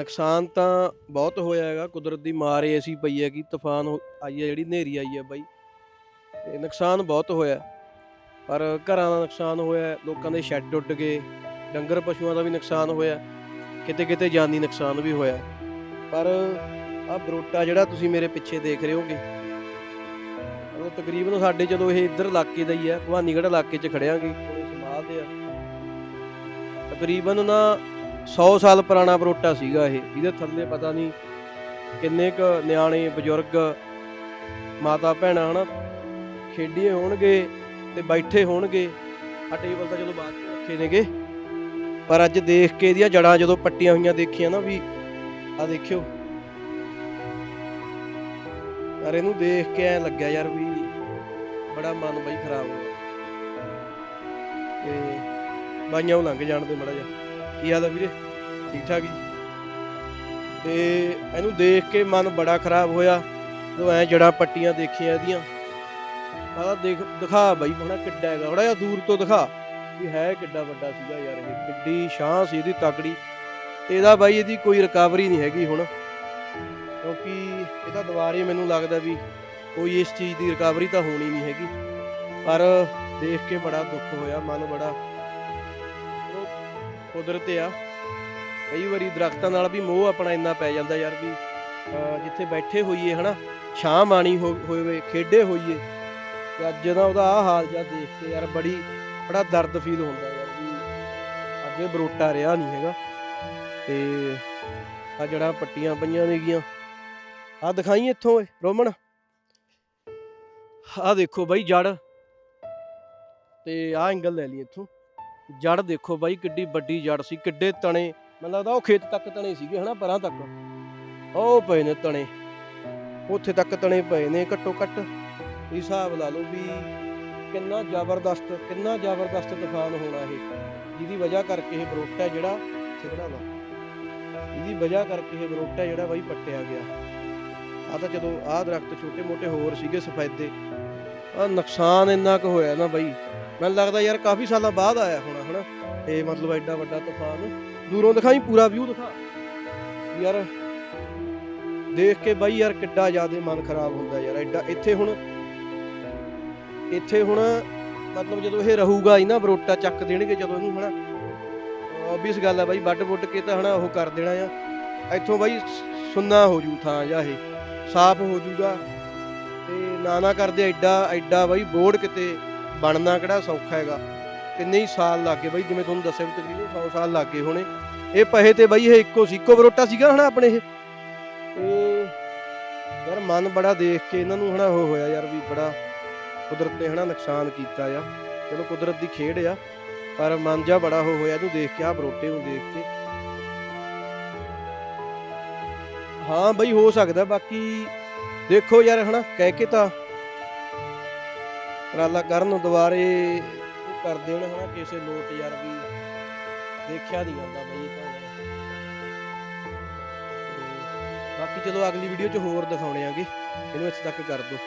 ਨੁਕਸਾਨ ਤਾਂ ਬਹੁਤ ਹੋਇਆ ਹੈਗਾ, ਕੁਦਰਤ ਦੀ ਮਾਰ ਹੀ ਅਸੀਂ ਪਈ ਹੈ ਕਿ ਤੂਫਾਨ ਹੋ- ਆਈ ਹੈ, ਜਿਹੜੀ ਹਨੇਰੀ ਆਈ ਹੈ ਬਾਈ। ਤੇ ਨੁਕਸਾਨ ਬਹੁਤ ਹੋਇਆ। ਪਰ ਘਰਾਂ ਦਾ ਨੁਕਸਾਨ ਹੋਇਆ, ਲੋਕਾਂ ਦੇ ਸ਼ੈੱਡ ਉੱਡ ਗਏ, ਡੰਗਰ ਪਸ਼ੂਆਂ ਦਾ ਵੀ ਨੁਕਸਾਨ ਹੋਇਆ ਕਿਤੇ ਕਿਤੇ ਜਾਨੀ ਨੁਕਸਾਨ ਵੀ ਹੋਇਆ। ਪਰ ਆ ਬਰੋਟਾ ਜਿਹੜਾ ਤੁਸੀਂ ਮੇਰੇ ਪਿੱਛੇ ਦੇਖ ਰਹੇ ਹੋਗੇ, ਉਹ ਤਕਰੀਬਨ ਸਾਡੇ ਚਲੋ ਇਹ ਇੱਧਰ ਇਲਾਕੇ ਦਾ ਹੀ ਹੈ, ਭਵਾਨੀਗੜ੍ਹ ਇਲਾਕੇ 'ਚ ਖੜਿਆਂਗੇ ਕੋਲੇ ਸਮਾਧ ਆ। ਤਕਰੀਬਨ ਨਾ 100 ਸਾਲ ਪੁਰਾਣਾ ਬਰੋਟਾ ਸੀਗਾ ਇਹ। ਇਹਦੇ ਥੱਲੇ ਪਤਾ ਨਹੀਂ ਕਿੰਨੇ ਕ ਨਿਆਣੇ, ਬਜ਼ੁਰਗ, ਮਾਤਾ ਭੈਣਾਂ, ਹਨਾ? ਖੇਡੀਏ ਹੋਣਗੇ ਤੇ ਬੈਠੇ ਹੋਣਗੇ। ਆ ਟੇਬਲ ਤਾਂ ਚਲੋ ਬਾਅਦ ਰੱਖੇ ਨੇਗੇ। ਪਰ ਅੱਜ ਦੇਖ ਕੇ ਇਹਦੀਆਂ ਜੜਾਂ ਜਦੋਂ ਪੱਟੀਆਂ ਹੋਈਆਂ ਦੇਖੀਆਂ ਨਾ ਵੀ ਆ ਦੇਖਿਓ। ਯਾਰ ਇਹਨੂੰ ਦੇਖ ਕੇ ਐ ਲੱਗਿਆ ਯਾਰ ਵੀ ਬੜਾ ਮਨ ਬਈ ਖਰਾਬ ਹੋ ਗਿਆ। ਤੇ ਬਾਈਆਂ ਨੂੰ ਲੰਘ ਜਾਣ ਦੇ ਮੜਾ ਜਾ ਕੀ ਹਾਲ ਹੈ ਵੀਰੇ? ਠੀਕ ਠਾਕ ਜੀ? ਤੇ ਇਹਨੂੰ ਦੇਖ ਕੇ ਮਨ ਬੜਾ ਖਰਾਬ ਹੋਇਆ। ਜਦੋਂ ਐ ਜੜਾਂ ਪੱਟੀਆਂ ਦੇਖੀਆਂ ਇਹਦੀਆਂ। ਆਹ ਦੇਖ, ਦਿਖਾ ਬਾਈ, ਹੁਣ ਕਿੱਡਾ ਹੈਗਾ। ਥੋੜਾ ਜਿਹਾ ਦੂਰ ਤੋਂ ਦਿਖਾ ਵੀ ਹੈ ਕਿੱਡਾ ਵੱਡਾ ਸੀਗਾ ਯਾਰ ਇਹ। ਕਿੱਡੀ ਸ਼ਾਂ ਸੀ ਇਹਦੀ ਤਕੜੀ। ਤੇ ਇਹਦਾ ਬਾਈ ਇਹਦੀ ਕੋਈ ਰਿਕਵਰੀ ਨਹੀਂ ਹੈਗੀ ਹੁਣ। ਕਿਉਂਕਿ ਇਹਦਾ ਦੁਬਾਰੇ ਮੈਨੂੰ ਲੱਗਦਾ ਵੀ ਕੋਈ ਇਸ ਚੀਜ਼ ਦੀ ਰਿਕਵਰੀ ਤਾਂ ਹੋਣੀ ਨਹੀਂ ਹੈਗੀ। ਪਰ ਦੇਖ ਕੇ ਬੜਾ ਦੁੱਖ ਹੋਇਆ, ਮਨ ਬੜਾ। ਕੁਦਰਤ ਆ। ਕਈ ਵਾਰੀ ਦਰਖਤਾਂ ਨਾਲ ਵੀ ਮੋਹ ਆਪਣਾ ਇੰਨਾ ਪੈ ਜਾਂਦਾ ਯਾਰ ਵੀ ਜਿੱਥੇ ਬੈਠੇ ਹੋਈਏ, ਹਨਾ, ਛਾਂ ਮਾਣੀ ਹੋਵੇ, ਖੇਡੇ ਹੋਈਏ, ਤੇ ਅੱਜ ਦਾ ਉਹਦਾ ਆ ਹਾਲ ਜਾਂ ਦੇਖ ਕੇ ਯਾਰ ਬੜੀ, ਬੜਾ ਦਰਦ ਫੀਲ ਹੁੰਦਾ ਯਾਰ ਵੀ ਅੱਜ ਇਹ ਬਰੋਟਾ ਰਿਹਾ ਨਹੀਂ ਹੈਗਾ। ਤੇ ਆ ਜਿਹੜਾ ਪੱਟੀਆਂ ਪਈਆਂ ਨੇਗੀਆਂ ਆ ਦਿਖਾਈ ਇੱਥੋਂ ਓਏ ਰੋਮਨ? ਆ ਦੇਖੋ ਬਾਈ ਜੜ ਤੇ ਆ ਐਂਗਲ ਲੈ ਲਈ ਇੱਥੋਂ। ਜੜ ਦੇਖੋ ਬਾਈ, ਕਿੱਡੀ ਵੱਡੀ ਜੜ ਸੀ, ਕਿੱਡੇ ਤਣੇ, ਮੈਨੂੰ ਲੱਗਦਾ ਉਹ ਖੇਤ ਤੱਕ ਤਣੇ ਸੀਗੇ, ਹਨਾ, ਪਰਾਂ ਤੱਕ। ਉਹ ਪਏ ਨੇ ਤਣੇ, ਉੱਥੇ ਤੱਕ ਤਣੇ ਪਏ ਨੇ ਘੱਟੋ ਘੱਟ। ਹਿਸਾਬ ਲਾ ਲਓ ਵੀ ਕਿੰਨਾ ਜ਼ਬਰਦਸਤ ਕਿੰਨਾ ਜ਼ਬਰਦਸਤ ਤੂਫਾਨ ਹੋਣਾ ਇਹ, ਜਿਹਦੀ ਵਜ੍ਹਾ ਕਰਕੇ ਇਹ ਬਰੋਟਾ ਜਿਹੜਾ ਛਿੜਣਾ ਲਾ। ਇਹਦੀ ਵਜ੍ਹਾ ਕਰਕੇ ਇਹ ਬਰੋਟਾ ਜਿਹੜਾ ਬਾਈ ਪੱਟਿਆ ਗਿਆ। ਆ ਤਾਂ ਜਦੋਂ ਆਹ ਦਰਖਤ ਛੋਟੇ ਮੋਟੇ ਹੋਰ ਸੀਗੇ ਸਫੈਦੇ ਆ ਨੁਕਸਾਨ ਇੰਨਾ ਕੁ ਹੋਇਆ ਨਾ ਬਾਈ। ਮੈਨੂੰ ਲੱਗਦਾ ਯਾਰ ਕਾਫੀ ਸਾਲਾਂ ਬਾਅਦ ਆਇਆ ਹੁਣ। ਇਹ ਮਤਲਬ ਐਡਾ ਵੱਡਾ ਤੂਫਾਨ। ਦੂਰੋਂ ਦਿਖਾਈ, ਪੂਰਾ ਵਿਊ ਦਿਖਾ। ਯਾਰ, ਦੇਖ ਕੇ ਬਾਈ ਯਾਰ, ਕਿੱਡਾ ਜ਼ਿਆਦਾ ਮਨ ਖਰਾਬ ਹੁੰਦਾ ਯਾਰ। ਐਡਾ ਇੱਥੇ ਹੁਣ ਇੱਥੇ ਹੁਣ ਮਤਲਬ ਜਦੋਂ ਇਹ ਰਹੂਗਾ ਹੀ ਨਾ, ਬਰੋਟਾ ਚੱਕ ਦੇਣਗੇ ਜਦੋਂ ਇਹਨੂੰ, ਹਨਾ। ਆਬਵੀਅਸ ਗੱਲ ਆ ਬਾਈ ਵੱਡ ਵੁੱਡ ਕੇ ਤਾਂ, ਹਨਾ, ਉਹ ਕਰ ਦੇਣਾ ਆ। ਇੱਥੋਂ ਬਾਈ ਸ- ਸੁੰਨਾ ਹੋ ਜੂ ਥਾਂ ਜਾਂ ਇਹ, ਸਾਫ਼ ਹੋ ਜੂਗਾ। ਤੇ ਨਾ ਨਾ ਕਰਦੇ, ਐਡਾ ਐਡਾ ਬਾਈ ਬੋਰਡ ਕਿਤੇ ਬਣਨਾ ਕਿਹੜਾ ਸੌਖਾ ਹੈਗਾ। ਕਿੰਨੇ ਹੀ ਸਾਲ ਲੱਗੇ ਬਾਈ, ਜਿਵੇਂ ਤੁਹਾਨੂੰ ਦੱਸਿਆ ਵੀ ਤਕਰੀਬਨ 100 ਸਾਲ ਲੱਗੇ ਹੋਣੇ। ਇਹ ਪਹੇ ਤੇ ਬਾਈ ਇਹ ਇੱਕੋ ਸੀ, ਇੱਕੋ ਬਰੋਟਾ ਸੀਗਾ ਹਨਾ ਆਪਣੇ ਇਹ? ਤੇ ਯਾਰ ਮਨ ਬੜਾ ਦੇਖ ਕੇ ਇਹਨਾਂ ਨੂੰ ਹਨਾ ਉਹ ਹੋਇਆ ਯਾਰ ਵੀ ਬੜਾ ਕੁਦਰਤ ਨੇ ਹਨਾ ਨੁਕਸਾਨ ਕੀਤਾ ਆ। ਚਲੋ ਕੁਦਰਤ ਦੀ ਖੇਡ ਆ, ਪਰ ਮਨ ਜਾ ਬੜਾ ਉਹ ਹੋਇਆ, ਇਹਨੂੰ ਦੇਖ ਕੇ ਆ ਬਰੋਟੇ ਨੂੰ ਦੇਖ ਕੇ। ਹਾਂ ਬਈ, ਹੋ ਸਕਦਾ, ਬਾਕੀ ਦੇਖੋ ਯਾਰ ਹਨਾ, ਕਹਿ ਕੇ ਤਾਂ ਉਪਰਾਲਾ ਕਰਨ ਦੁਬਾਰੇ ਕਰ ਦੇਣ ਹਨਾ, ਕਿਸੇ ਲੋਟ ਯਾਰ ਵੀ ਦੇਖਿਆ ਨਹੀਂ ਜਾਂਦਾ ਬਈ ਇਹ ਤਾਂ ਬਾਕੀ ਚਲੋ ਅਗਲੀ ਵੀਡੀਓ 'ਚ ਹੋਰ ਦਿਖਾਉਣੇ ਆਗੇ, ਇਹਨੂੰ ਇੱਥੇ ਤੱਕ ਕਰ ਦਿਓ।